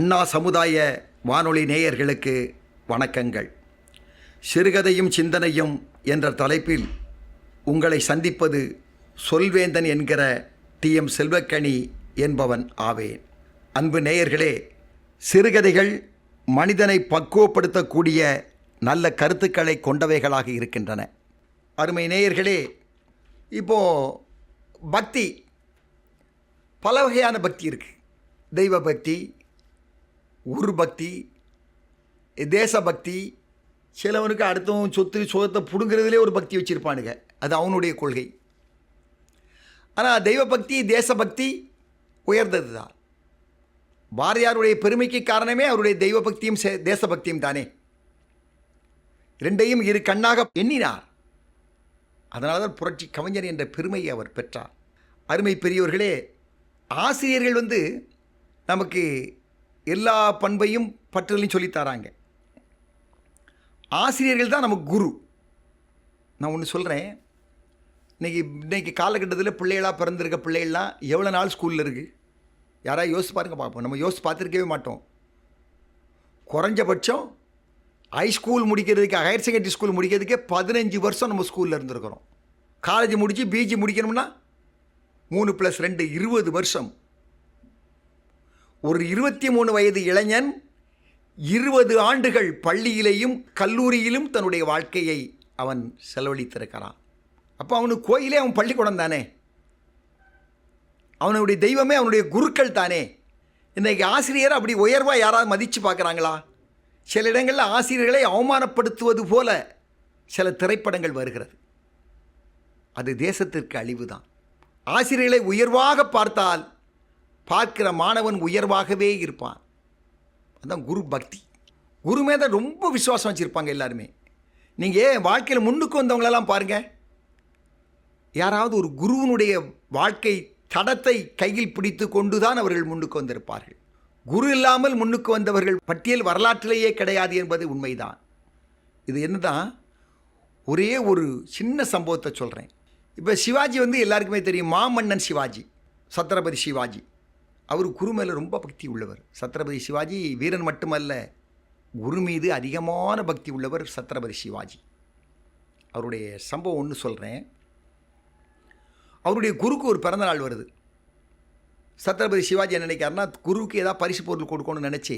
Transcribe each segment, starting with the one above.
அண்ணா சமுதாய வானொலி நேயர்களுக்கு வணக்கங்கள். சிறுகதையும் சிந்தனையும் என்ற தலைப்பில் உங்களை சந்திப்பது சொல்வேந்தன் என்கிற டி. எம். செல்வக்கணி என்பவன் ஆவேன். அன்பு நேயர்களே சிறுகதைகள் மனிதனை பக்குவப்படுத்தக்கூடிய நல்ல கருத்துக்களை கொண்டவைகளாக இருக்கின்றன. அருமை நேயர்களே இப்போது பக்தி பல வகையான பக்தி இருக்குது தெய்வ பக்தி ஊர் பக்தி தேசபக்தி சிலவனுக்கு அடுத்தவன் சொத்து சுகத்தை பிடுங்கிறதுலே ஒரு பக்தி வச்சுருப்பானுங்க. அது அவனுடைய கொள்கை. ஆனால் தெய்வபக்தி தேசபக்தி உயர்ந்தது தான் பாரதியாருடைய பெருமைக்கு காரணமே அவருடைய தெய்வபக்தியும் சே- தேசபக்தியும் தானே. ரெண்டையும் இரு கண்ணாக எண்ணினார். அதனால தான் புரட்சி கவிஞர் என்ற பெருமையை அவர் பெற்றார். அருமை பெரியோர்களே ஆசிரியர்கள் வந்து நமக்கு எல்லா பண்பையும் பற்றுதலையும் சொல்லித் தராங்க. ஆசிரியர்கள் தான் நமக்கு குரு. நான் ஒன்று சொல்கிறேன் இன்னைக்கு இன்னைக்கு காலகட்டத்தில் பிள்ளைகளாக பிறந்திருக்க பிள்ளைகள்லாம் எவ்வளோ நாள் ஸ்கூலில் இருக்குது யாராவது யோசிச்சு பாருங்க பார்ப்போம். நம்ம யோசிச்சு பார்த்துருக்கவே மாட்டோம். குறைஞ்சபட்சம் ஹை ஸ்கூல் முடிக்கிறதுக்கு ஹையர் செகண்டரி ஸ்கூல் முடிக்கிறதுக்கே பதினஞ்சு வருஷம் நம்ம ஸ்கூலில் இருந்திருக்கிறோம். காலேஜ் முடித்து பிஜி முடிக்கணும்னா மூணு ப்ளஸ் ரெண்டு இருபது வருஷம். ஒரு இருபத்தி மூணு வயது இளைஞன் இருபது ஆண்டுகள் பள்ளியிலேயும் கல்லூரியிலும் தன்னுடைய வாழ்க்கையை அவன் செலவழித்திருக்கிறான். அப்போ அவனுக்கு கோயிலே அவன் பள்ளிக்கூடம் தானே? அவனுடைய தெய்வமே அவனுடைய குருக்கள் தானே? இன்றைக்கி ஆசிரியர் அப்படி உயர்வாக யாராவது மதித்து பார்க்குறாங்களா? சில இடங்களில் ஆசிரியர்களை அவமானப்படுத்துவது போல சில திரைப்படங்கள் வருகிறது. அது தேசத்திற்கு அழிவு தான் ஆசிரியர்களை உயர்வாக பார்த்தால் பார்க்கிற மாணவன் உயர்வாகவே இருப்பான். அதுதான் குரு பக்தி. குரு மேத ரொம்ப விசுவாசம் வச்சுருப்பாங்க எல்லாருமே. நீங்கள் ஏன் வாழ்க்கையில் முன்னுக்கு வந்தவங்களெல்லாம் பாருங்கள் யாராவது ஒரு குருவினுடைய வாழ்க்கை தடத்தை கையில் பிடித்து கொண்டு தான் அவர்கள் முன்னுக்கு வந்திருப்பார்கள். குரு இல்லாமல் முன்னுக்கு வந்தவர்கள் பட்டியல் வரலாற்றிலேயே கிடையாது என்பது உண்மைதான். இது என்னதான்? ஒரே ஒரு சின்ன சம்பவத்தை சொல்கிறேன் இப்போ சிவாஜி வந்து எல்லாருக்குமே தெரியும் மாமன்னன் சிவாஜி சத்ரபதி சிவாஜி. அவர் குரு மேலே ரொம்ப பக்தி உள்ளவர். சத்ரபதி சிவாஜி வீரன் மட்டுமல்ல குரு மீது அதிகமான பக்தி உள்ளவர் சத்ரபதி சிவாஜி. அவருடைய சம்பவம் ஒன்று சொல்கிறேன் அவருடைய குருக்கு ஒரு பிறந்தநாள் வருது. சத்ரபதி சிவாஜி என்ன நினைக்காருன்னா குருவுக்கு ஏதாவது பரிசு பொருள் கொடுக்கணும்னு நினச்சி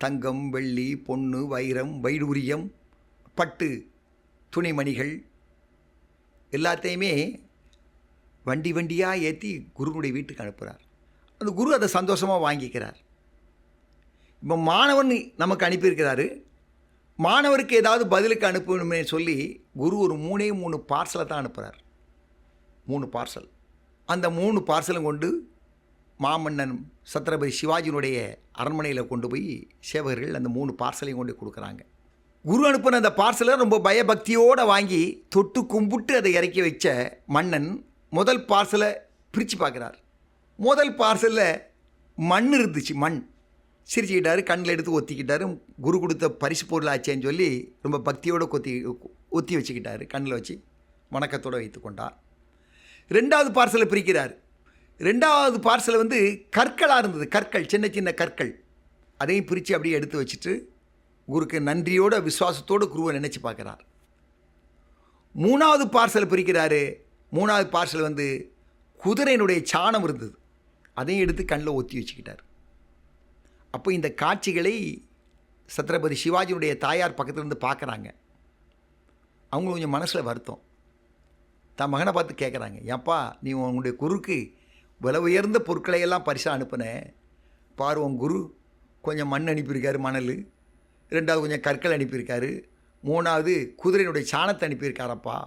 தங்கம் வெள்ளி பொண்ணு வைரம் வைடூரியம் பட்டு துணிமணிகள் எல்லாத்தையுமே வண்டி வண்டியாக ஏற்றி குருவுடைய வீட்டுக்கு அனுப்புகிறார் அந்த குரு அதை சந்தோஷமாக வாங்கிக்கிறார். இப்போ மாணவன் நமக்கு அனுப்பியிருக்கிறாரு. மாணவருக்கு ஏதாவது பதிலுக்கு அனுப்பணுமே சொல்லி குரு ஒரு மூணே மூணு பார்சலை தான் அனுப்புகிறார் மூணு பார்சல். அந்த மூணு பார்சலும் கொண்டு மாமன்னன் சத்ரபதி சிவாஜியினுடைய அரண்மனையில் கொண்டு போய் சேவகர்கள் அந்த மூணு பார்சலையும் கொண்டு கொடுக்குறாங்க. குரு அனுப்பின அந்த பார்சலை ரொம்ப பயபக்தியோடு வாங்கி தொட்டு கும்பிட்டு அதை இறக்கி வச்ச மன்னன் முதல் பார்சலை பிரித்து பார்க்குறார். முதல் பார்சலில் மண் இருந்துச்சு மண். சிரிச்சுக்கிட்டாரு கண்ணில் எடுத்து ஒத்திக்கிட்டாரு. குரு கொடுத்த பரிசு பொருள் ஆச்சேன்னு சொல்லி ரொம்ப பக்தியோடு கொத்தி ஒத்தி வச்சுக்கிட்டாரு கண்ணில் வச்சு வணக்கத்தோடு வைத்து கொண்டார். ரெண்டாவது பார்சலை பிரிக்கிறார். ரெண்டாவது பார்சல் வந்து கற்களாக இருந்தது கற்கள் சின்ன சின்ன கற்கள். அதையும் பிரித்து அப்படியே எடுத்து வச்சுட்டு குருக்கு நன்றியோட விசுவாசத்தோடு குருவை நினச்சி பார்க்குறார். மூணாவது பார்சல் பிரிக்கிறாரு. மூணாவது பார்சல் வந்து குதிரையினுடைய சாணம் இருந்தது. அதையும் எடுத்து கண்ணில் ஒத்தி வச்சுக்கிட்டார். அப்போ இந்த காட்சிகளை சத்ரபதி சிவாஜியுடைய தாயார் பக்கத்துலேருந்து பார்க்குறாங்க. அவங்க கொஞ்சம் மனசில் வருத்தம். தன் மகனை பார்த்து கேட்குறாங்க ஏப்பா நீ உன்னுடைய குருக்கு விலை உயர்ந்த பொருட்களை எல்லாம் பரிசாக அனுப்புன. பாரு உன் குரு கொஞ்சம் மண் அனுப்பியிருக்காரு மணல். ரெண்டாவது கொஞ்சம் கற்கள் அனுப்பியிருக்காரு. மூணாவது குதிரையினுடைய சாணத்தை அனுப்பியிருக்காரப்பா.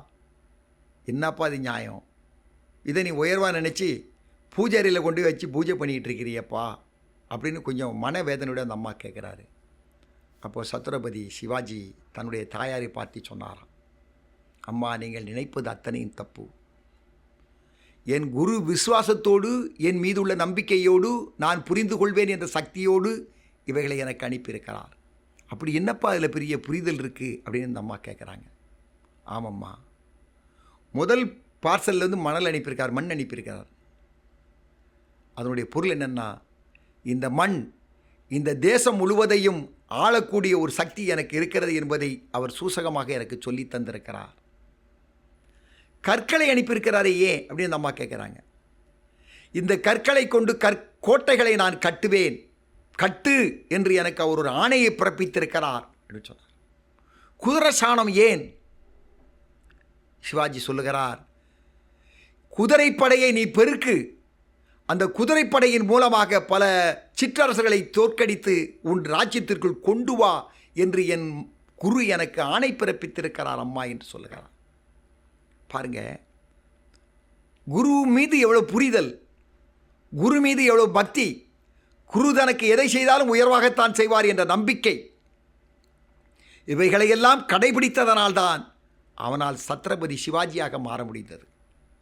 என்னப்பா இது நியாயம்? இதை நீ உயர்வாக நினச்சி பூஜாரியில் கொண்டு வச்சு பூஜை பண்ணிக்கிட்டு இருக்கிறியப்பா அப்படின்னு கொஞ்சம் மனவேதனையோட அந்த அம்மா கேட்குறாரு. அப்போது சத்ரபதி சிவாஜி தன்னுடைய தாயாரை பார்த்து சொன்னாராம். அம்மா நீங்கள் நினைப்பது அத்தனையும் தப்பு. என் குரு விசுவாசத்தோடு என் மீது உள்ள நம்பிக்கையோடு நான் புரிந்து கொள்வேன் என்ற சக்தியோடு இவைகளை எனக்கு அனுப்பியிருக்கிறார். அப்படி என்னப்பா அதில் பெரிய புரிதல் இருக்குது அப்படின்னு இந்த அம்மா கேட்குறாங்க. ஆமாம்மா. முதல் பார்சல்லேருந்து மணல் அனுப்பியிருக்கார் மண் அனுப்பியிருக்கிறார். அதனுடைய பொருள் என்னென்னா இந்த மண் இந்த தேசம் முழுவதையும் ஆளக்கூடிய ஒரு சக்தி எனக்கு இருக்கிறது என்பதை அவர் சூசகமாக எனக்கு சொல்லி தந்திருக்கிறார். கற்களை அனுப்பியிருக்கிறாரே ஏன் அப்படின்னு அந்த அம்மா கேட்குறாங்க. இந்த கற்களை கொண்டு கற் கோட்டைகளை நான் கட்டுவேன். கட்டு என்று எனக்கு அவர் ஒரு ஆணையை பிறப்பித்திருக்கிறார் அப்படின்னு சொன்னார். குதிரை சாணம் ஏன்? சிவாஜி சொல்லுகிறார் குதிரைப்படையை நீ பெருக்கு. அந்த குதிரைப்படையின் மூலமாக பல சிற்றரசர்களை தோற்கடித்து உன் ராஜ்யத்திற்குள் கொண்டு வா என்று என் குரு எனக்கு ஆணை பிறப்பித்திருக்கிறார் அம்மா என்று சொல்லுகிறார். பாருங்க குரு மீது எவ்வளோ புரிதல் குரு மீது எவ்வளோ பக்தி குரு தனக்கு எதை செய்தாலும் உயர்வாகத்தான் செய்வார் என்ற நம்பிக்கை இவைகளையெல்லாம் கடைபிடித்ததனால்தான் அவனால் சத்ரபதி சிவாஜியாக மாற முடிந்தது.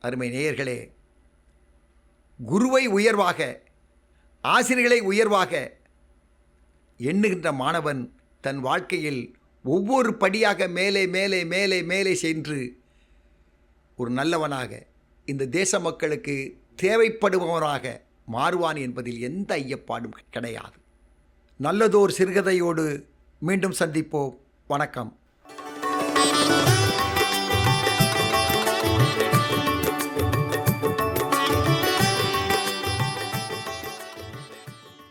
அருமை நேயர்களே குருவை உயர்வாக ஆசிரியர்களை உயர்வாக எண்ணுகின்ற மாணவன் தன் வாழ்க்கையில் ஒவ்வொரு படியாக மேலே மேலே மேலே மேலே சென்று ஒரு நல்லவனாக இந்த தேச மக்களுக்கு தேவைப்படுபவனாக மாறுவான் என்பதில் எந்த ஐயப்பாடும் கிடையாது. நல்லதோர் சிறுகதையோடு மீண்டும் சந்திப்போம். வணக்கம்.